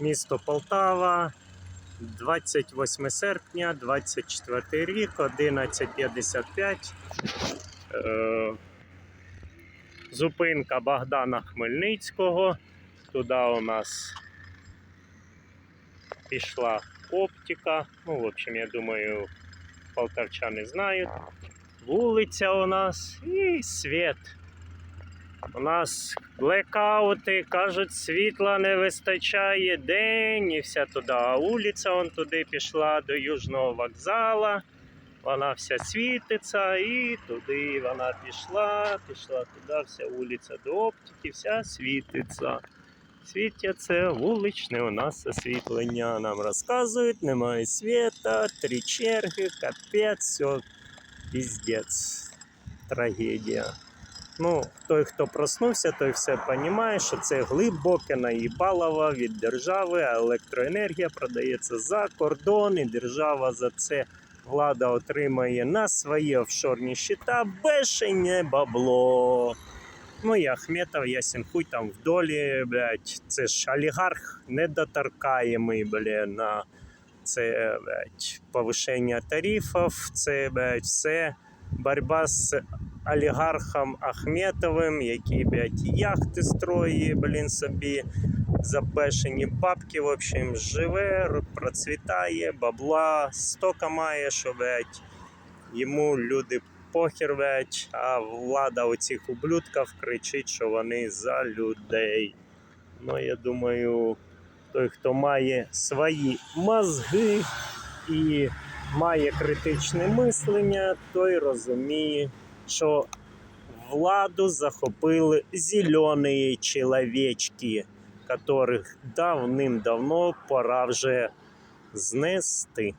Місто Полтава, 28 серпня, 24 рік, 11.55. Е, Зупинка Богдана Хмельницького. Туди у нас пішла оптика. Ну, в общем, я думаю, полтавчани знають. Вулиця у нас і світ. У нас блекаути, кажуть, світла не вистачає день і вся туди. А вулиця он туди пішла до Южного вокзала. Вона вся світиться і туди вона пішла, пішла туди, вся вулиця до оптики, вся світиться. Світяться вуличне у нас освітлення. Нам розказують, немає світа, три черги, капець, все, піздець, трагедія. Ну, той, хто проснувся, той все розуміє, що це глибоке наїбалово від держави, а електроенергія продається за кордон, і держава за це влада отримає на свої офшорні щита бешене бабло. Ну і Ахметов, ясен хуй там в долі, блядь, це ж олігарх недоторкаємий, блядь, на це, блядь, повишення тарифів, це, блядь, все боротьба з олігархом Ахметовим, який, блядь, яхти строїть, блін, собі за бешені бабки, в общем, живе, процвітає, бабла, стока має, що, блядь, йому люди похер, блядь, а влада оцих ублюдків кричить, що вони за людей. Ну, я думаю, той, хто має свої мозги і має критичне мислення, той розуміє, що владу захопили зелені чоловічки, которых давним-давно пора вже знести.